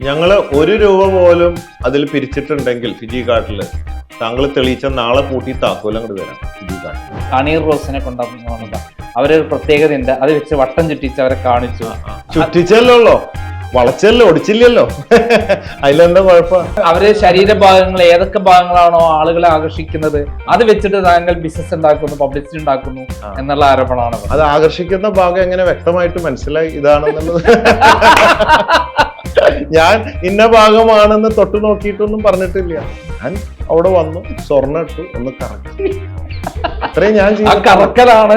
ഞങ്ങൾ ഒരു രൂപ പോലും അതിൽ പിരിച്ചിട്ടുണ്ടെങ്കിൽ ഫിജി കാർഡിൽ താങ്കൾ തെളിയിച്ച നാളെ കൂട്ടി താക്കോലം അങ്ങോട്ട് വരാം ഫിജി കാട്ടിൽ കണീർ റോസിനെ കൊണ്ടുവന്നതാ അവരൊരു പ്രത്യേകത ഉണ്ട് അത് വെച്ച് വട്ടം ചുറ്റിച്ച് അവരെ കാണിച്ചു. ചുറ്റിച്ചല്ലോ വളച്ചല്ലോ ഒടിച്ചില്ലല്ലോ? അതിലെന്താ കുഴപ്പം? അവർ ശരീരഭാഗങ്ങൾ ഏതൊക്കെ ഭാഗങ്ങളാണോ ആളുകളെ ആകർഷിക്കുന്നത് അത് വെച്ചിട്ട് താങ്കൾ ബിസിനസ് ഉണ്ടാക്കുന്നു പബ്ലിസിറ്റി ഉണ്ടാക്കുന്നു എന്നുള്ള ആരോപണമാണ്. അത് ആകർഷിക്കുന്ന ഭാഗം എങ്ങനെ വ്യക്തമായിട്ട് മനസ്സിലായി? ഇതാണെന്നുള്ളത്. ഞാൻ ഇന്ന ഭാഗമാണെന്ന് തൊട്ട് നോക്കിയിട്ടൊന്നും പറഞ്ഞിട്ടില്ല. ഞാൻ അവിടെ വന്നു സ്വർണ ഇട്ടു ഒന്ന് കറക്കി. അത്രയും ഞാൻ ആ കറക്കലാണ്.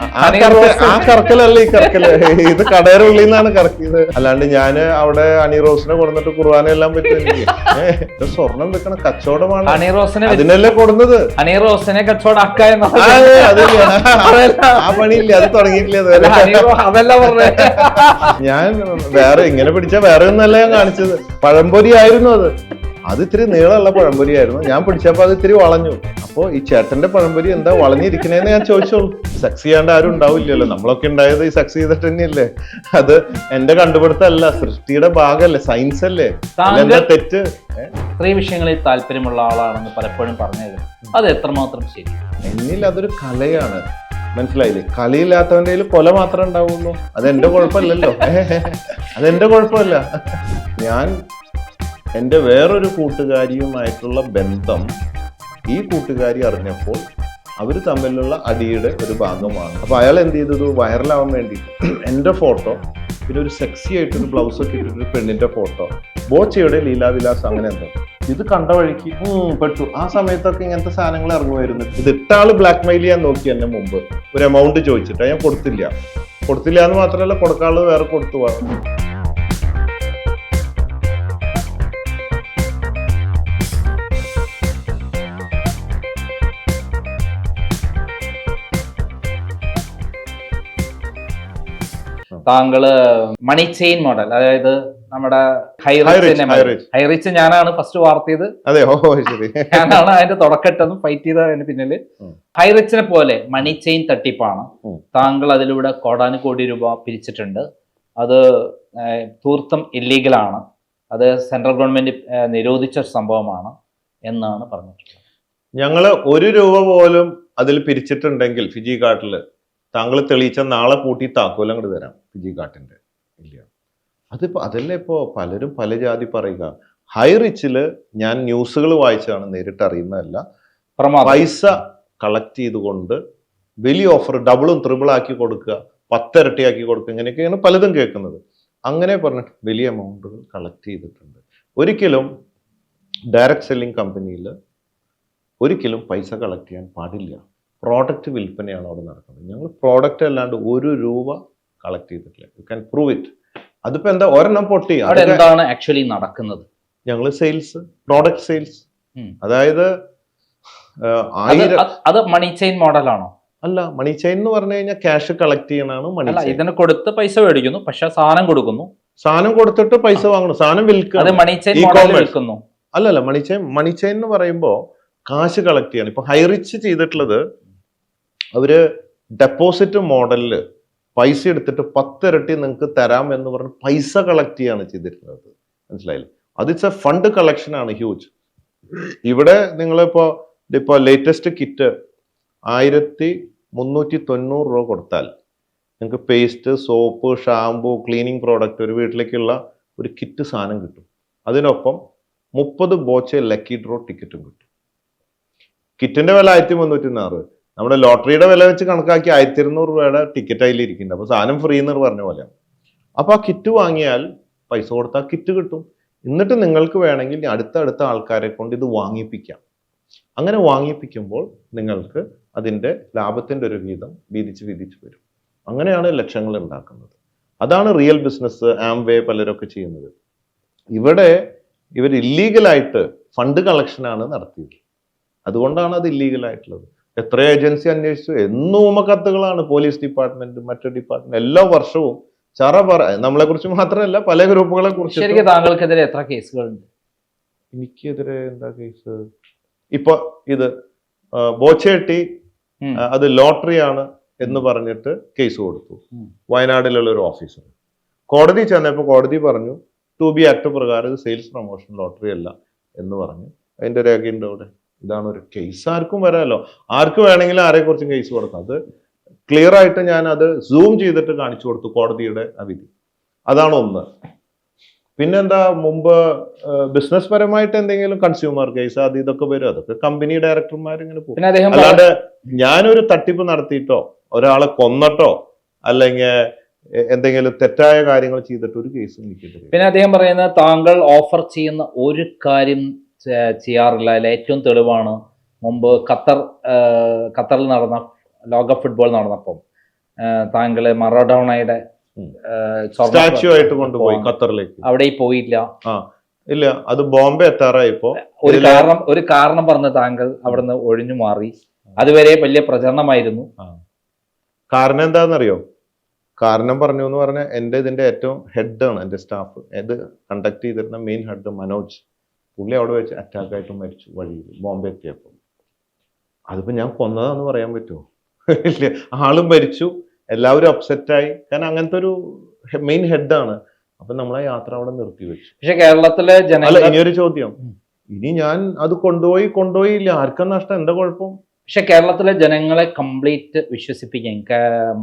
ആ. കറക്ക- ആ കറക്കലല്ല ഈ കറക്കൽ? ഇത് കടയുടെ ഉള്ളിൽ നിന്നാണ് കറക്കിയത്. അല്ലാണ്ട് ഞാൻ അവിടെ അണി റോസിനെ കൊടുത്തിട്ട് കുർബാന എല്ലാം പറ്റും സ്വർണം വെക്കണ കച്ചവടമാണ് അണി റോസിനെ അതിനല്ലേ കൊടുന്നത്? അണി റോസിനെ കച്ചവടാക്ക ആ, പണിയില്ല? അത് തുടങ്ങിയിട്ടില്ല ഞാൻ വേറെ ഇങ്ങനെ പിടിച്ച വേറെ ഒന്നല്ല ഞാൻ കാണിച്ചത്. പഴംപൊരി ആയിരുന്നു അത്. അത് ഇത്തിരി നീളമുള്ള പഴംപൊരി ആയിരുന്നു ഞാൻ പിടിച്ചപ്പോ അത് ഇത്തിരി വളഞ്ഞു. അപ്പോ ഈ ചേട്ടന്റെ പഴംപൊരി എന്താ വളഞ്ഞിരിക്കണേന്ന് ഞാൻ ചോദിച്ചോളൂ. സക്സ് ചെയ്യാണ്ട് ആരും ഉണ്ടാവില്ലല്ലോ. നമ്മളൊക്കെ ഉണ്ടായത് ഈ സക്സ് ചെയ്തിട്ട് തന്നെയല്ലേ? അത് എന്റെ കണ്ടുപിടുത്തല്ല സൃഷ്ടിയുടെ ഭാഗമല്ലേ സയൻസ് അല്ലേ? എന്റെ എന്താ തെറ്റ്? ഇത്രയും വിഷയങ്ങളിൽ താല്പര്യമുള്ള ആളാണെന്ന് പലപ്പോഴും പറഞ്ഞു അത് എത്രമാത്രം ശരി? എന്നിൽ അതൊരു കലയാണ്. മനസ്സിലായില്ലേ? കലയില്ലാത്തവന്റെ കയ്യിൽ കൊല മാത്രമേ ഉണ്ടാവുള്ളൂ. അതെന്റെ കുഴപ്പമില്ലല്ലോ. അതെന്റെ കുഴപ്പമല്ല. ഞാൻ എന്റെ വേറൊരു കൂട്ടുകാരിയുമായിട്ടുള്ള ബന്ധം ഈ കൂട്ടുകാരി അറിഞ്ഞപ്പോൾ അവർ തമ്മിലുള്ള അടിയുടെ ഒരു ഭാഗമാണ്. അപ്പോൾ അയാൾ എന്ത് ചെയ്തത്? വൈറലാവാൻ വേണ്ടി എന്റെ ഫോട്ടോ പിന്നെ ഒരു സെക്സി ആയിട്ടൊരു ബ്ലൗസ് ഒക്കെ ഇട്ടിട്ടൊരു പെണ്ണിന്റെ ഫോട്ടോ ബോച്ചയുടെ ലീലാവിലാസ് അങ്ങനെ എന്തോ. ഇത് കണ്ട വഴിക്ക് പെട്ടു. ആ സമയത്തൊക്കെ ഇങ്ങനത്തെ സാധനങ്ങൾ ഇറങ്ങുമായിരുന്നു. ഇത് ഇട്ടാൾ ബ്ലാക്ക് മെയിൽ ചെയ്യാൻ നോക്കി എന്നെ മുമ്പ്. ഒരു എമൗണ്ട് ചോദിച്ചിട്ട്. ഞാൻ കൊടുത്തില്ല. കൊടുത്തില്ല എന്ന് മാത്രമല്ല കൊടുക്കാനുള്ളത് വേറെ കൊടുത്തു പോകാം താങ്കൾ മണി ചെയിൻ മോഡൽ അതായത് നമ്മുടെ. ഹൈറിച്ച് ഞാനാണ് ഫസ്റ്റ് വാർത്തയത് അതെ ഞാനാണ് അതിന്റെ തുടക്കട്ടതും ഫൈറ്റ് ചെയ്ത അതിന് പിന്നിൽ. ഹൈറിച്ചിനെ പോലെ മണി ചെയിൻ തട്ടിപ്പാണ് താങ്കൾ അതിലൂടെ കോടാനുകോടി രൂപ പിരിച്ചിട്ടുണ്ട്. അത് തീർത്തും ഇല്ലീഗലാണ് അത് സെൻട്രൽ ഗവൺമെന്റ് നിരോധിച്ച ഒരു സംഭവമാണ് എന്നാണ് പറഞ്ഞിട്ടുള്ളത്. ഞങ്ങൾ ഒരു രൂപ പോലും അതിൽ പിരിച്ചിട്ടുണ്ടെങ്കിൽ ഫിജി കാർട്ടിൽ താങ്കൾ തെളിയിച്ച നാളെ കൂട്ടി താക്കോലം അങ്ങോട്ട് തരാം ഫിജി കാർട്ടിന്റെ ഇല്ല അതിപ്പോ അതല്ലേ ഇപ്പോ പലരും പല ജാതി പറയുക. ഹൈ റിച്ചിൽ ഞാൻ ന്യൂസുകൾ വായിച്ചാണ് നേരിട്ട് അറിയുന്നതല്ല. പൈസ കളക്ട് ചെയ്തുകൊണ്ട് വലിയ ഓഫർ ഡബിളും ത്രിബിൾ ആക്കി കൊടുക്കുക പത്തിരട്ടിയാക്കി കൊടുക്കുക ഇങ്ങനെയൊക്കെയാണ് പലതും കേൾക്കുന്നത്. അങ്ങനെ പറഞ്ഞിട്ട് വലിയ എമൗണ്ടുകൾ കളക്ട് ചെയ്തിട്ടുണ്ട്. ഒരിക്കലും ഡയറക്റ്റ് സെല്ലിംഗ് കമ്പനിയിൽ ഒരിക്കലും പൈസ കളക്ട് ചെയ്യാൻ പാടില്ല. പ്രോഡക്റ്റ് വിൽപ്പനയാണ് അവിടെ നടക്കുന്നത്. ഞങ്ങൾ പ്രോഡക്റ്റ് അല്ലാണ്ട് ഒരു രൂപ കളക്ട് ചെയ്തിട്ടില്ല. യു ക്യാൻ പ്രൂവ് ഇറ്റ് അതിപ്പോ എന്താ? ഒരെണ്ണം പൊട്ടി. എന്താണ് ആക്ച്വലി നടക്കുന്നത്? ഞങ്ങൾ സെയിൽസ് പ്രോഡക്റ്റ് സെയിൽസ് അതായത് അത് മണി ചെയിൻ മോഡലാണോ അല്ല മണി ചെയിൻ എന്ന് പറഞ്ഞു കഴിഞ്ഞാൽ ക്യാഷ് കളക്ട് ചെയ്യണാണ് മണി ഇതിന് കൊടുത്ത് പൈസ മേടിക്കുന്നു പക്ഷെ സാധനം കൊടുക്കുന്നു. സാധനം കൊടുത്തിട്ട് പൈസ വാങ്ങണം സാധനം വിൽക്കുന്നു. അല്ലല്ല മണി ചെയിൻ മണി ചെയിൻ എന്ന് പറയുമ്പോൾ കാശ് കളക്ട് ചെയ്യണം. ഇപ്പൊ ഹൈറിച്ച് ചെയ്തിട്ടുള്ളത് അവർ ഡെപ്പോസിറ്റ് മോഡലിൽ പൈസ എടുത്തിട്ട് പത്തിരട്ടി നിങ്ങൾക്ക് തരാം എന്ന് പറഞ്ഞ് പൈസ കളക്ട് ചെയ്യാണ് ചെയ്തിരുന്നത് മനസ്സിലായില്ലേ? അത് ഇറ്റ്സ് എ ഫണ്ട് കളക്ഷൻ ആണ് ഹ്യൂജ് ഇവിടെ നിങ്ങളിപ്പോ ഇപ്പോൾ ലേറ്റസ്റ്റ് കിറ്റ് ആയിരത്തി മുന്നൂറ്റി തൊണ്ണൂറ് രൂപ കൊടുത്താൽ നിങ്ങൾക്ക് paste soap shampoo cleaning product ഒരു വീട്ടിലേക്കുള്ള ഒരു കിറ്റ് സാധനം കിട്ടും. അതിനൊപ്പം മുപ്പത് ബോച്ചെ ലക്കി ഡ്രോ ടിക്കറ്റും കിട്ടും. കിറ്റിന്റെ വില ആയിരത്തി മുന്നൂറ്റി ആറ് നമ്മുടെ ലോട്ടറിയുടെ വില വെച്ച് കണക്കാക്കി ആയിരത്തി ഇരുന്നൂറ് രൂപയുടെ ടിക്കറ്റ് അതിൽ ഇരിക്കുന്നുണ്ട്. അപ്പൊ സാധനം ഫ്രീ എന്ന് പറഞ്ഞ പോലെ അപ്പൊ ആ കിറ്റ് വാങ്ങിയാൽ പൈസ കൊടുത്താൽ കിറ്റ് കിട്ടും. എന്നിട്ട് നിങ്ങൾക്ക് വേണമെങ്കിൽ അടുത്ത അടുത്ത ആൾക്കാരെ കൊണ്ട് ഇത് വാങ്ങിപ്പിക്കാം. അങ്ങനെ വാങ്ങിപ്പിക്കുമ്പോൾ നിങ്ങൾക്ക് അതിന്റെ ലാഭത്തിന്റെ ഒരു വീതം വീതിച്ച് വീതിച്ച് വരും. അങ്ങനെയാണ് ലക്ഷങ്ങൾ ഉണ്ടാക്കുന്നത്. അതാണ് റിയൽ ബിസിനസ് ആംവേ പലരൊക്കെ ചെയ്യുന്നത്. ഇവിടെ ഇവർ ഇല്ലീഗലായിട്ട് ഫണ്ട് കളക്ഷനാണ് നടത്തിയത്. അതുകൊണ്ടാണ് അത് ഇല്ലീഗൽ ആയിട്ടുള്ളത്. എത്ര ഏജൻസി അന്വേഷിച്ചു. എന്നും കത്തുകളാണ് പോലീസ് ഡിപ്പാർട്ട്മെന്റ് മറ്റു ഡിപ്പാർട്ട്മെന്റ് എല്ലാ വർഷവും ചറ പറ നമ്മളെ കുറിച്ച് മാത്രമല്ല പല ഗ്രൂപ്പുകളെ കുറിച്ച് താങ്കൾക്കെതിരെ എത്ര കേസുകളുണ്ട്? എനിക്കെതിരെ എന്താ കേസ്? ഇപ്പൊ ഇത് ബോച്ചേട്ടി അത് ലോട്ടറിയാണ് എന്ന് പറഞ്ഞിട്ട് കേസ് കൊടുത്തു. വയനാടിലുള്ള വയനാട്ടിലുള്ള ഒരു ഓഫീസർ. കോടതി ചെന്നപ്പോൾ കോടതി പറഞ്ഞു ടു ബി ആക്ട് പ്രകാരം ഇത് സെയിൽസ് പ്രൊമോഷൻ ലോട്ടറി അല്ല എന്ന് പറഞ്ഞു. അതിന്റെ രേഖയുണ്ട് അവിടെ? ഇതാണ് ഒരു കേസ് ആർക്കും വരാമല്ലോ ആർക്ക് വേണമെങ്കിലും ആരെ കുറിച്ചും കേസ് കൊടുക്കാം. അത് ക്ലിയർ ആയിട്ട് ഞാൻ അത് സൂം ചെയ്തിട്ട് കാണിച്ചു കൊടുത്തു കോടതിയുടെ അവിധി വിധി. അതാണ് ഒന്ന്. പിന്നെന്താ മുമ്പ് ബിസിനസ് പരമായിട്ട് എന്തെങ്കിലും കൺസ്യൂമർ കേസ് അത് ഇതൊക്കെ വരും. അതൊക്കെ കമ്പനി ഡയറക്ടർമാർ ഇങ്ങനെ പോകും. അല്ലാണ്ട് ഞാനൊരു തട്ടിപ്പ് നടത്തിയിട്ടോ ഒരാളെ കൊന്നിട്ടോ അല്ലെങ്കിൽ എന്തെങ്കിലും തെറ്റായ കാര്യങ്ങൾ ചെയ്തിട്ട് ഒരു കേസ് എനിക്കെതിരെ പിന്നെ അദ്ദേഹം പറയുന്നത് താങ്കൾ ഓഫർ ചെയ്യുന്ന ഒരു കാര്യം ചെയ്യാറില്ല. അതിൽ ഏറ്റവും തെളിവാണ് മുമ്പ് ഖത്തർ ഖത്തറിൽ നടന്ന ലോക ഫുട്ബോൾ നടന്നപ്പം താങ്കൾ മറഡോണയുടെ സ്റ്റാച്യു ആയിട്ട് കൊണ്ടുപോയി ഖത്തറിലേക്ക്. അവിടെ പോയില്ല. ഇല്ല അത് ബോംബെ എത്താറായപ്പോ ഒരു കാരണം ഒരു കാരണം പറഞ്ഞ് താങ്കൾ അവിടുന്ന് ഒഴിഞ്ഞു മാറി. അതുവരെ വലിയ പ്രചരണമായിരുന്നു. കാരണം എന്താണെന്നറിയോ? കാരണം പറഞ്ഞു എന്ന് പറഞ്ഞാൽ എന്റെ ഇതിന്റെ ഏറ്റവും ഹെഡാണ് എന്റെ സ്റ്റാഫ്. ഇത് കണ്ടക്ട് ചെയ്തിരുന്ന മെയിൻ ഹെഡ് മനോജ്. പുള്ളി അവിടെ വെച്ച് അറ്റാക്ക് ആയിട്ട് മരിച്ചു വഴിയിൽ ബോംബെ എത്തിയപ്പോൾ. അതിപ്പോൾ ഞാൻ കൊന്നതാന്ന് പറയാൻ പറ്റുമോ ഇല്ല. ആളും മരിച്ചു. എല്ലാവരും അപ്സെറ്റായി കാരണം അങ്ങനത്തെ ഒരു മെയിൻ ഹെഡാണ് അപ്പൊ നമ്മളെ യാത്ര അവിടെ നിർത്തി വെച്ചു. പക്ഷെ കേരളത്തിലെ അല്ല ഇനിയൊരു ചോദ്യം. ഇനി ഞാൻ അത് കൊണ്ടുപോയി കൊണ്ടുപോയില്ല ആർക്കാ നഷ്ടം? എന്താ കുഴപ്പം? പക്ഷെ കേരളത്തിലെ ജനങ്ങളെ കംപ്ലീറ്റ് വിശ്വസിപ്പിക്കാൻ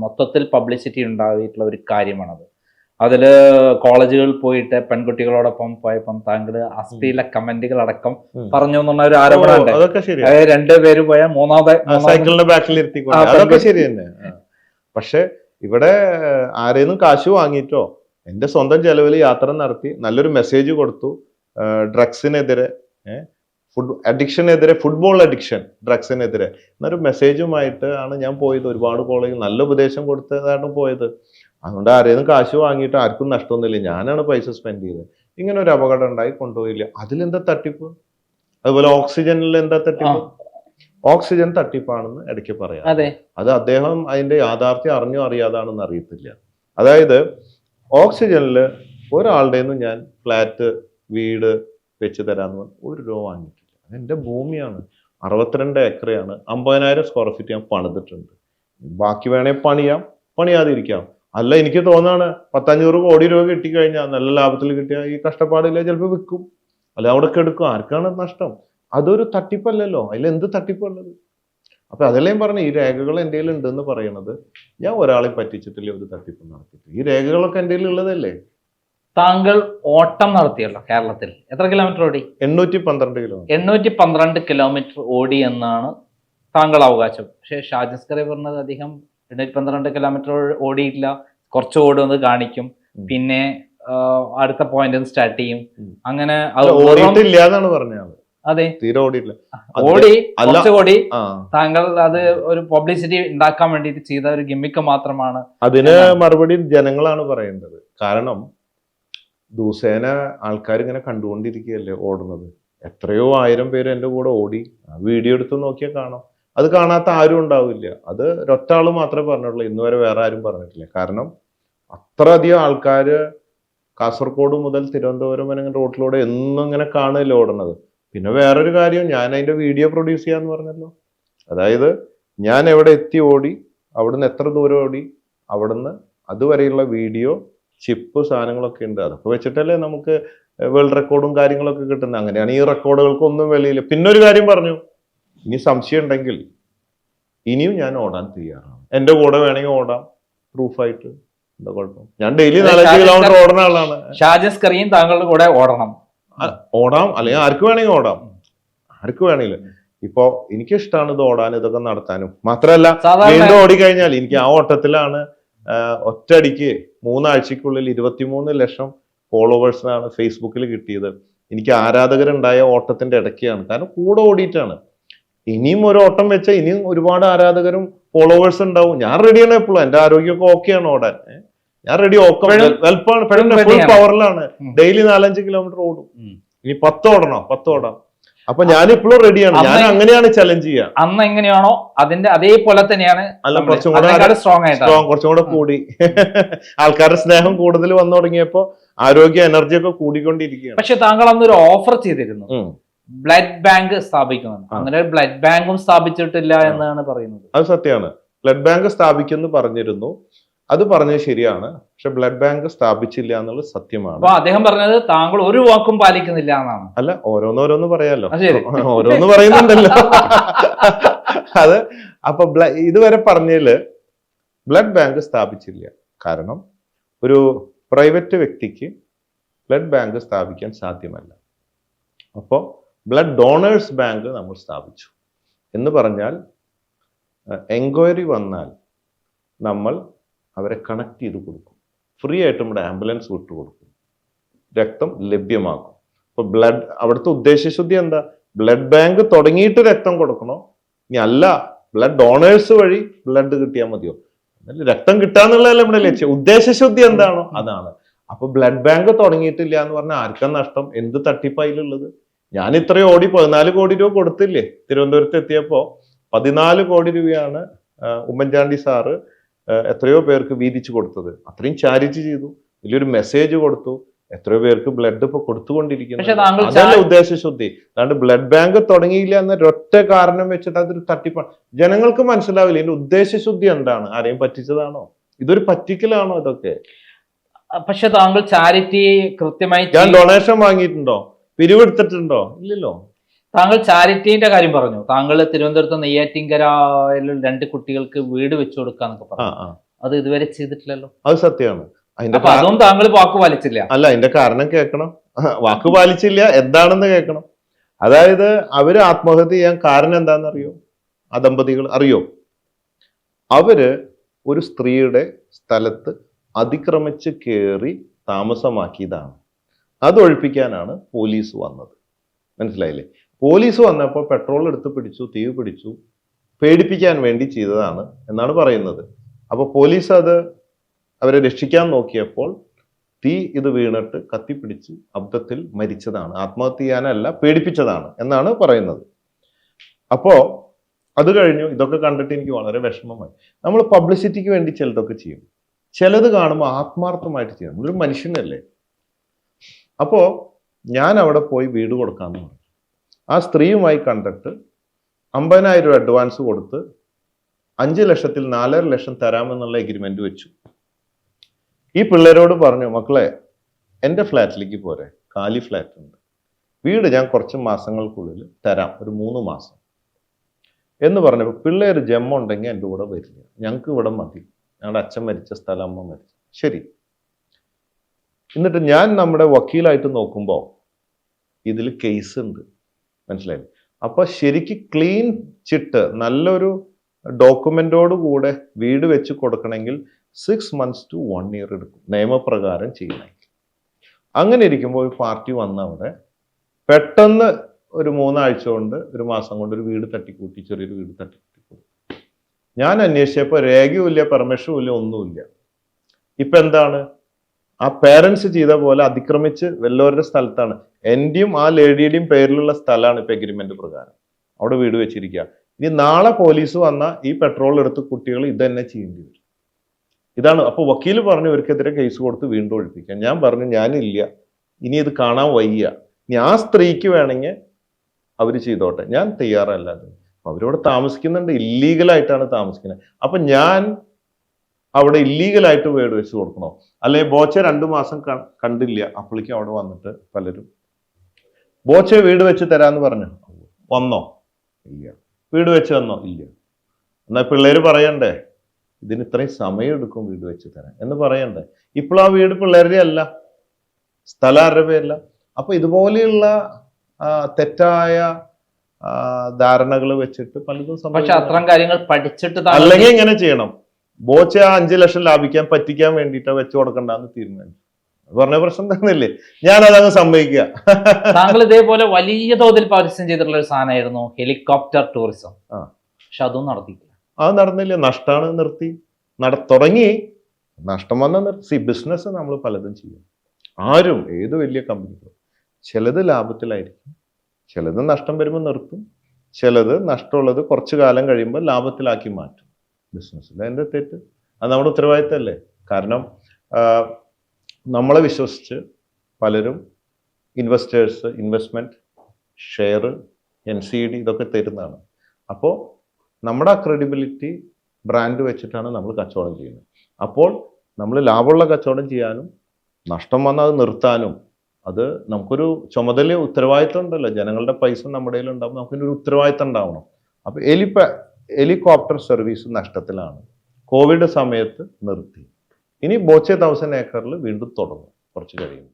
മൊത്തത്തിൽ പബ്ലിസിറ്റി ഉണ്ടായിട്ടുള്ള ഒരു കാര്യമാണത്. അതിൽ കോളേജുകളിൽ പോയിട്ട് പെൺകുട്ടികളോടൊപ്പം പോയപ്പം താങ്കൾ അസ്ഥിയിലെ കമന്റുകൾ അടക്കം പറഞ്ഞു എന്നുള്ള ഒരു ആരോപണം ഉണ്ട് ഓ, അതൊക്കെ ശരിയാ. അതായത് രണ്ടുപേര് പോയ മൂന്നാമത്തെ അതൊക്കെ ശരി തന്നെ. പക്ഷെ ഇവിടെ ആരെയൊന്നും കാശ് വാങ്ങിയിട്ടോ എന്റെ സ്വന്തം ചെലവിൽ യാത്ര നടത്തി നല്ലൊരു മെസ്സേജ് കൊടുത്തു. ഡ്രഗ്സിനെതിരെ ഫുഡ് അഡിക്ഷനെതിരെ ഫുട്ബോൾ അഡിക്ഷൻ ഡ്രഗ്സിനെതിരെ എന്നൊരു മെസ്സേജുമായിട്ട് ആണ് ഞാൻ പോയത്. ഒരുപാട് കോളേജ് നല്ല ഉപദേശം കൊടുത്തതാണ് പോയത്. അതുകൊണ്ട് ആരെയും കാശ് വാങ്ങിയിട്ട് ആർക്കും നഷ്ടമൊന്നുമില്ല. ഞാനാണ് പൈസ സ്പെൻഡ് ചെയ്തത്. ഇങ്ങനെ ഒരു അപകടം ഉണ്ടായി കൊണ്ടുപോയില്ല. അതിലെന്താ തട്ടിപ്പ്? അതുപോലെ ഓക്സിജനിൽ എന്താ തട്ടിപ്പ്? ഓക്സിജൻ തട്ടിപ്പാണെന്ന് ഇടയ്ക്ക് പറയാം. അതെ. അത് അദ്ദേഹം അതിന്റെ യാഥാർത്ഥ്യം അറിഞ്ഞോ അറിയാതാണെന്ന് അറിയത്തില്ല. അതായത് ഓക്സിജനിൽ ഒരാളുടെ നിന്ന് ഞാൻ ഫ്ലാറ്റ് വീട് വെച്ച് തരാന്ന് പറഞ്ഞു ഒരു രൂപ വാങ്ങിയിട്ടില്ല. അതെന്റെ ഭൂമിയാണ്. അറുപത്തിരണ്ട് ഏക്കറയാണ്. അമ്പതിനായിരം സ്ക്വയർ ഫീറ്റ് ഞാൻ പണിതിട്ടുണ്ട്. ബാക്കി വേണേൽ പണിയാം. പണിയാതിരിക്കാം. അല്ല എനിക്ക് തോന്നാണ് പത്തഞ്ഞൂറ് കോടി രൂപ കിട്ടിക്കഴിഞ്ഞാൽ നല്ല ലാഭത്തിൽ കിട്ടിയാൽ ഈ കഷ്ടപ്പാടില്ല ചിലപ്പോൾ വിൽക്കും. അല്ല അവിടെ കെടുക്കും ആർക്കാണ് നഷ്ടം? അതൊരു തട്ടിപ്പല്ലല്ലോ. അതിൽ എന്ത് തട്ടിപ്പുള്ളത്? അപ്പൊ അതെല്ലാം പറഞ്ഞു ഈ രേഖകൾ എന്റെ ഉണ്ടെന്ന് പറയണത് ഞാൻ ഒരാളെ പറ്റിച്ചിട്ടില്ല ഒരു തട്ടിപ്പ് നടത്തിയിട്ട്. ഈ രേഖകളൊക്കെ എന്റെ ഉള്ളതല്ലേ? താങ്കൾ ഓട്ടം നടത്തിയല്ലോ കേരളത്തിൽ. എത്ര കിലോമീറ്റർ ഓടി? എണ്ണൂറ്റി പന്ത്രണ്ട് കിലോമീറ്റർ എണ്ണൂറ്റി പന്ത്രണ്ട് കിലോമീറ്റർ ഓടി എന്നാണ് താങ്കൾ അവകാശം. പക്ഷേ ഷാജസ്കറി പറഞ്ഞത് അദ്ദേഹം എണ്ണൂറ്റി പന്ത്രണ്ട് കിലോമീറ്റർ ഓടിയിട്ടില്ല. കുറച്ച് ഓടുന്നത് കാണിക്കും. പിന്നെ അടുത്ത പോയിന്റ് സ്റ്റാർട്ട് ചെയ്യും. അങ്ങനെ ഓടിയിട്ടില്ല എന്നാണ് പറഞ്ഞത് അതെ. തീരെ ഓടിയില്ല ഓടി. കുറച്ച് ഓടി. താങ്കൾ അത് ഒരു പബ്ലിസിറ്റി ഉണ്ടാക്കാൻ വേണ്ടിയിട്ട് ചെയ്ത ഒരു ഗിമ്മിക്ക് മാത്രമാണ്. അതിന് മറുപടി ജനങ്ങളാണ് പറയേണ്ടത് കാരണം ദിവസേന ആൾക്കാർ ഇങ്ങനെ കണ്ടുകൊണ്ടിരിക്കുകയല്ലേ ഓടുന്നത്. എത്രയോ ആയിരം പേര് എന്റെ കൂടെ ഓടി. വീഡിയോ എടുത്ത് നോക്കിയാൽ കാണാം. അത് കാണാത്ത ആരും ഉണ്ടാവില്ല. അത് ഒരൊറ്റ ആൾ മാത്രമേ പറഞ്ഞിട്ടുള്ളൂ. ഇന്ന് വരെ വേറെ ആരും പറഞ്ഞിട്ടില്ല. കാരണം അത്രയധികം ആൾക്കാർ കാസർഗോഡ് മുതൽ തിരുവനന്തപുരം വരെ റോഡിലൂടെ എന്നും ഇങ്ങനെ കാണില്ല ഓടണത് പിന്നെ വേറൊരു കാര്യം ഞാൻ അതിന്റെ വീഡിയോ പ്രൊഡ്യൂസ് ചെയ്യാന്ന് പറഞ്ഞല്ലോ. അതായത് ഞാൻ എവിടെ എത്തി ഓടി അവിടുന്ന് എത്ര ദൂരം ഓടി അവിടുന്ന് അതുവരെയുള്ള വീഡിയോ ചിപ്പ് സാധനങ്ങളൊക്കെ ഉണ്ട്. അതൊക്കെ വെച്ചിട്ടല്ലേ നമുക്ക് വേൾഡ് റെക്കോർഡും കാര്യങ്ങളൊക്കെ കിട്ടുന്നത്. അങ്ങനെയാണ് ഈ റെക്കോർഡുകൾക്കൊന്നും വെളിയില്ല പിന്നെ ഒരു കാര്യം പറഞ്ഞു. ഇനി സംശയം ഉണ്ടെങ്കിൽ ഇനിയും ഞാൻ ഓടാൻ തയ്യാറാണ്. എന്റെ കൂടെ വേണമെങ്കിൽ ഓടാം. പ്രൂഫായിട്ട് എന്താ കുഴപ്പം? ഞാൻ ഡെയിലി നാലഞ്ച് കിലോമീറ്റർ ഓടുന്ന ആളാണ്. ഷാജസ് കറിയും താങ്കളുടെ കൂടെ ഓടണം. ഓടാം. അല്ലെങ്കിൽ ആർക്ക് വേണമെങ്കിൽ ഓടാം. ആർക്ക് വേണമെങ്കിലും. ഇപ്പോ എനിക്കിഷ്ടമാണ് ഇത് ഓടാൻ ഇതൊക്കെ നടത്താനും. മാത്രമല്ല വീണ്ടും ഓടിക്കഴിഞ്ഞാൽ എനിക്ക് ആ ഓട്ടത്തിലാണ് ഒറ്റടിക്ക് ഒറ്റയടിക്ക് മൂന്നാഴ്ചക്കുള്ളിൽ ഇരുപത്തിമൂന്ന് ലക്ഷം ഫോളോവേഴ്സിനാണ് ഫേസ്ബുക്കിൽ കിട്ടിയത്. എനിക്ക് ആരാധകരുണ്ടായ ഓട്ടത്തിന്റെ ഇടയ്ക്കാണ്. കാരണം കൂടെ ഓടിയിട്ടാണ്. ഇനിയും ഒരു ഓട്ടം വെച്ച ഇനിയും ഒരുപാട് ആരാധകരും ഫോളോവേഴ്സ് ഉണ്ടാവും. ഞാൻ റെഡിയാണ് എപ്പോഴും എന്റെ ആരോഗ്യമൊക്കെ ഓക്കെയാണ് ഓടാൻ. ഞാൻ റെഡി ഓക്കം. വെൽപ്പാണ് ഫുൾ പവറിലാണ്. ഡെയിലി നാലഞ്ച് കിലോമീറ്റർ ഓടും. ഇനി പത്ത് ഓടണോ പത്ത് ഓടാം. അപ്പൊ ഞാൻ ഇപ്പോഴും റെഡിയാണ് ഞാൻ അങ്ങനെയാണ് ചലഞ്ച് ചെയ്യാം. അന്ന് എങ്ങനെയാണോ അതിന്റെ അതേപോലെ തന്നെയാണ് അല്ല കുറച്ചും കൂടെ സ്ട്രോങ് ആയിട്ട് കുറച്ചും കൂടെ കൂടി. ആൾക്കാരുടെ സ്നേഹം കൂടുതൽ വന്നു തുടങ്ങിയപ്പോ ആരോഗ്യ എനർജി ഒക്കെ കൂടിക്കൊണ്ടിരിക്കുകയാണ്. പക്ഷെ താങ്കൾ അന്ന് ഒരു ഓഫർ ചെയ്തിരുന്നു. ബ്ലഡ് ബാങ്ക് സ്ഥാപിക്കുമെന്ന്. അങ്ങനെ ഒരു ബ്ലഡ് ബാങ്കും സ്ഥാപിച്ചിട്ടില്ല എന്നാണ് പറയുന്നത്. അത് സത്യമാണ്. ബ്ലഡ് ബാങ്ക് സ്ഥാപിക്കുമെന്ന് പറഞ്ഞിരുന്നു. അത് പറഞ്ഞത് ശരിയാണ്. പക്ഷെ ബ്ലഡ് ബാങ്ക് സ്ഥാപിച്ചില്ല എന്നുള്ളത് സത്യമാണ്. അപ്പൊ അദ്ദേഹം പറഞ്ഞത് താങ്കൾ ഒരു വാക്കും പാലിക്കുന്നില്ല എന്നാണ്. അല്ല ഓരോന്നോരോന്ന് പറയാലോ. ഓരോന്ന് പറയുന്നുണ്ടല്ലോ. അത് അപ്പൊ ഇതുവരെ പറഞ്ഞതിൽ ബ്ലഡ് ബാങ്ക് സ്ഥാപിച്ചില്ല. കാരണം ഒരു പ്രൈവറ്റ് വ്യക്തിക്ക് ബ്ലഡ് ബാങ്ക് സ്ഥാപിക്കാൻ സാധ്യമല്ല. അപ്പോൾ ബ്ലഡ് ഡോണേഴ്സ് ബാങ്ക് നമ്മൾ സ്ഥാപിച്ചു. എന്ന് പറഞ്ഞാൽ എൻക്വയറി വന്നാൽ നമ്മൾ അവരെ കണക്ട് ചെയ്ത് കൊടുക്കും. ഫ്രീ ആയിട്ട് നമ്മുടെ ആംബുലൻസ് വിട്ടുകൊടുക്കും രക്തം ലഭ്യമാക്കും. ഇപ്പൊ ബ്ലഡ് അവിടുത്തെ ഉദ്ദേശശുദ്ധി എന്താ? ബ്ലഡ് ബാങ്ക് തുടങ്ങിയിട്ട് രക്തം കൊടുക്കണോ? ഇനി അല്ല. ബ്ലഡ് ഡോണേഴ്സ് വഴി ബ്ലഡ് കിട്ടിയാൽ മതിയോ? രക്തം കിട്ടാന്നുള്ളതല്ല നമ്മുടെ ലക്ഷ്യം. ഉദ്ദേശശുദ്ധി എന്താണോ? അതാണ്. അപ്പൊ ബ്ലഡ് ബാങ്ക് തുടങ്ങിയിട്ടില്ല എന്ന് പറഞ്ഞാൽ ആർക്കാ നഷ്ടം? എന്ത് തട്ടിപ്പായിലുള്ളത് ഞാൻ ഇത്രയും ഓടി പതിനാല് കോടി രൂപ കൊടുത്തില്ലേ? തിരുവനന്തപുരത്ത് എത്തിയപ്പോ പതിനാല് കോടി രൂപയാണ് ഉമ്മൻചാണ്ടി സാറ് എത്രയോ പേർക്ക് വീതിച്ചു കൊടുത്തത്. അത്രയും ചാരിറ്റി ചെയ്തു. വലിയൊരു മെസ്സേജ് കൊടുത്തു. എത്രയോ പേർക്ക് ബ്ലഡ് ഇപ്പൊ കൊടുത്തുകൊണ്ടിരിക്കുന്നു. അതല്ല ഉദ്ദേശ ഉദ്ദേശശുദ്ധി. അതുകൊണ്ട് ബ്ലഡ് ബാങ്ക് തുടങ്ങിയില്ല എന്ന ഒറ്റ കാരണം വെച്ചിട്ട് അതൊരു തട്ടിപ്പാണ് ജനങ്ങൾക്ക് മനസ്സിലാവില്ല. ഇതിന്റെ ഉദ്ദേശശുദ്ധി എന്താണ്? ആരെയും പറ്റിച്ചതാണോ? ഇതൊരു പറ്റിക്കലാണോ ഇതൊക്കെ? പക്ഷെ താങ്കൾ ചാരിറ്റി കൃത്യമായി ഞാൻ ഡൊണേഷൻ വാങ്ങിയിട്ടുണ്ടോ? പിരിവെടുത്തിട്ടുണ്ടോ? ഇല്ലല്ലോ. താങ്കൾ ചാരിറ്റീന്റെ കാര്യം പറഞ്ഞു. താങ്കൾ തിരുവനന്തപുരത്ത് നെയ്യാറ്റിങ്കരയിൽ രണ്ട് കുട്ടികൾക്ക് വീട് വെച്ചു കൊടുക്കാന്നൊക്കെ പറഞ്ഞു. അത് ഇതുവരെ ചെയ്തിട്ടില്ലല്ലോ. അത് സത്യമാണ്. അതിന്റെ അതും താങ്കൾ വാക്ക് പാലിച്ചില്ല. അല്ല അതിന്റെ കാരണം കേൾക്കണം. വാക്ക് പാലിച്ചില്ല. എന്താണെന്ന് കേൾക്കണം. അതായത് അവർ ആത്മഹത്യ ചെയ്യാൻ കാരണം എന്താണെന്ന് അറിയോ? ആ ദമ്പതികൾ അറിയോ? അവർ ഒരു സ്ത്രീയുടെ സ്ഥലത്ത് അതിക്രമിച്ച് കയറി താമസമാക്കിയതാണ്. അത് ഒഴിപ്പിക്കാനാണ് പോലീസ് വന്നത്. മനസ്സിലായില്ലേ? പോലീസ് വന്നപ്പോൾ പെട്രോൾ എടുത്ത് പിടിച്ചു തീ പിടിച്ചു പേടിപ്പിക്കാൻ വേണ്ടി ചെയ്തതാണ് എന്നാണ് പറയുന്നത്. അപ്പോൾ പോലീസ് അത് അവരെ രക്ഷിക്കാൻ നോക്കിയപ്പോൾ തീ ഇത് വീണിട്ട് കത്തിപ്പിടിച്ച് അബ്ദത്തിൽ മരിച്ചതാണ്. ആത്മഹത്യ ചെയ്യാനല്ല പേടിപ്പിച്ചതാണ് എന്നാണ് പറയുന്നത്. അപ്പോൾ അത് കഴിഞ്ഞു. ഇതൊക്കെ കണ്ടിട്ട് എനിക്ക് വളരെ വിഷമമായി. നമ്മൾ പബ്ലിസിറ്റിക്ക് വേണ്ടി ചിലതൊക്കെ ചെയ്യും. ചിലത് കാണുമ്പോൾ ആത്മാർത്ഥമായിട്ട് ചെയ്യും. നമ്മളൊരു മനുഷ്യനല്ലേ? അപ്പോ ഞാൻ അവിടെ പോയി വീട് കൊടുക്കാമെന്ന് പറഞ്ഞു. ആ സ്ത്രീയുമായി കണ്ടിട്ട് അമ്പതിനായിരം രൂപ അഡ്വാൻസ് കൊടുത്ത് അഞ്ച് ലക്ഷത്തിൽ നാലര ലക്ഷം തരാമെന്നുള്ള എഗ്രിമെന്റ് വെച്ചു. ഈ പിള്ളേരോട് പറഞ്ഞു മക്കളെ എന്റെ ഫ്ലാറ്റിലേക്ക് പോരെ കാലി ഫ്ലാറ്റ് ഉണ്ട്. വീട് ഞാൻ കുറച്ച് മാസങ്ങൾക്കുള്ളിൽ തരാം ഒരു മൂന്ന് മാസം. എന്ന് പറഞ്ഞപ്പോൾ പിള്ളേർ ജമ്മുണ്ടെങ്കിൽ എന്റെ കൂടെ വരില്ല. ഞങ്ങൾക്ക് ഇവിടെ മതി. ഞങ്ങളുടെ അച്ഛൻ മരിച്ച സ്ഥലം അമ്മ മരിച്ചു. ശരി. എന്നിട്ട് ഞാൻ നമ്മുടെ വക്കീലായിട്ട് നോക്കുമ്പോൾ ഇതിൽ കേസ് ഉണ്ട് മനസ്സിലായി? അപ്പൊ ശരിക്ക് ക്ലീൻ ചിട്ട് നല്ലൊരു ഡോക്യുമെന്റോട് കൂടെ വീട് വെച്ച് കൊടുക്കണമെങ്കിൽ six months to one year എടുക്കും. നിയമപ്രകാരം ചെയ്യണമെങ്കിൽ അങ്ങനെ ഇരിക്കുമ്പോൾ ഒരു പാർട്ടി വന്ന അവിടെ പെട്ടെന്ന് ഒരു മൂന്നാഴ്ച കൊണ്ട് ഒരു മാസം കൊണ്ട് ഒരു വീട് തട്ടിക്കൂട്ടി ചെറിയൊരു വീട് തട്ടിക്കൂട്ടി. ഞാൻ അന്വേഷിച്ചപ്പോൾ രേഖയുമില്ല പെർമിഷനും ഇല്ല ഒന്നുമില്ല. ഇപ്പൊ എന്താണ് ആ പേരൻസ് ചെയ്ത പോലെ അതിക്രമിച്ച് വല്ലവരുടെ സ്ഥലത്താണ്. എന്റെയും ആ ലേഡിയുടെയും പേരിലുള്ള സ്ഥലമാണ് ഇപ്പൊ എഗ്രിമെന്റ് പ്രകാരം. അവിടെ വീട് വെച്ചിരിക്കുക. ഇനി നാളെ പോലീസ് വന്ന ഈ പെട്രോൾ എടുത്ത് കുട്ടികൾ ഇത് തന്നെ ചെയ്യേണ്ടി വരും. ഇതാണ്. അപ്പൊ വക്കീൽ പറഞ്ഞു ഇവർക്കെതിരെ കേസ് കൊടുത്ത് വീണ്ടും ഒഴിപ്പിക്കാം. ഞാൻ പറഞ്ഞു ഞാനില്ല. ഇനി ഇത് കാണാൻ വയ്യ. ഇനി ആ സ്ത്രീക്ക് വേണമെങ്കിൽ അവർ ചെയ്തോട്ടെ. ഞാൻ തയ്യാറല്ല അവരോട് താമസിക്കുന്നുണ്ട്. ഇല്ലീഗലായിട്ടാണ് താമസിക്കുന്നത്. അപ്പൊ ഞാൻ അവിടെ ഇല്ലീഗലായിട്ട് വീട് വെച്ച് കൊടുക്കണോ? അല്ലെ ബോച്ച രണ്ടു മാസം കണ്ടില്ല. അപ്പോഴേക്കും അവിടെ വന്നിട്ട് പലരും. ബോച്ച വീട് വെച്ച് തരാന്ന് പറഞ്ഞു. വന്നോ? ഇല്ല. വീട് വെച്ച് തന്നോ? ഇല്ല. എന്നാ പിള്ളേര് പറയണ്ടേ? ഇതിന് ഇത്രയും സമയം എടുക്കും വീട് വെച്ച് തരാൻ എന്ന് പറയണ്ടേ? ഇപ്പോൾ ആ വീട് പിള്ളേരുടെ അല്ല. സ്ഥലം ആരുടെ പേരല്ല അപ്പൊ ഇതുപോലെയുള്ള തെറ്റായ ധാരണകൾ വെച്ചിട്ട് പലതും പക്ഷെ. അത്തരം കാര്യങ്ങൾ പഠിച്ചിട്ട് അല്ലെങ്കിൽ ഇങ്ങനെ ചെയ്യണം. ബോച്ച ആ അഞ്ചു ലക്ഷം ലാഭിക്കാൻ പറ്റിക്കാൻ വേണ്ടിയിട്ടാ വെച്ചു കൊടുക്കണ്ടെന്ന് തീരുമാനിച്ചു. പറഞ്ഞ പ്രശ്നം തന്നെയല്ലേ? ഞാൻ അതങ്ങ് സമ്മതിക്കുക. താങ്കൾ ഇതേപോലെ വലിയ തോതിൽ പരസ്യം ചെയ്തിട്ടുള്ള ഒരു സാധനമായിരുന്നു ഹെലികോപ്റ്റർ ടൂറിസം. പക്ഷെ അതും നടത്തിയില്ല അത് നടന്നില്ല. നഷ്ടമാണ് നിർത്തി. നട തുടങ്ങി. നഷ്ടം വന്ന നിർത്തി ബിസിനസ് നമ്മൾ പലതും ചെയ്യും. ആരും ഏത് വലിയ കമ്പനികളും ചിലത് ലാഭത്തിലായിരിക്കും. ചിലത് നഷ്ടം വരുമ്പോൾ നിർത്തും. ചിലത് നഷ്ടമുള്ളത് കുറച്ചു കാലം കഴിയുമ്പോൾ ലാഭത്തിലാക്കി മാറ്റും. ബിസിനസ്സിൽ അതിന്റെ തെറ്റ്. അത് നമ്മുടെ ഉത്തരവാദിത്തമല്ലേ? കാരണം നമ്മളെ വിശ്വസിച്ച് പലരും investors investment share N C D ഇതൊക്കെ തരുന്നതാണ്. അപ്പോൾ നമ്മുടെ ക്രെഡിബിലിറ്റി ബ്രാൻഡ് വെച്ചിട്ടാണ് നമ്മൾ കച്ചവടം ചെയ്യുന്നത്. അപ്പോൾ നമ്മൾ ലാഭമുള്ള കച്ചവടം ചെയ്യാനും നഷ്ടം വന്നാൽ അത് നിർത്താനും അത് നമുക്കൊരു ചുമതല ഉത്തരവാദിത്തം ഉണ്ടല്ലോ. ജനങ്ങളുടെ പൈസ നമ്മുടെ കയ്യിൽ ഉണ്ടാകുമ്പോൾ നമുക്കൊരു ഉത്തരവാദിത്തം ഉണ്ടാവണം. അപ്പോൾ എലിപ്പ ഹെലികോപ്റ്റർ സർവീസ് നഷ്ടത്തിലാണ്. കോവിഡ് സമയത്ത് നിർത്തി. ഇനി ബോച്ചെ തൗസൻഡ് ഏക്കറിൽ വീണ്ടും തുടങ്ങും. കുറച്ച് കഴിയും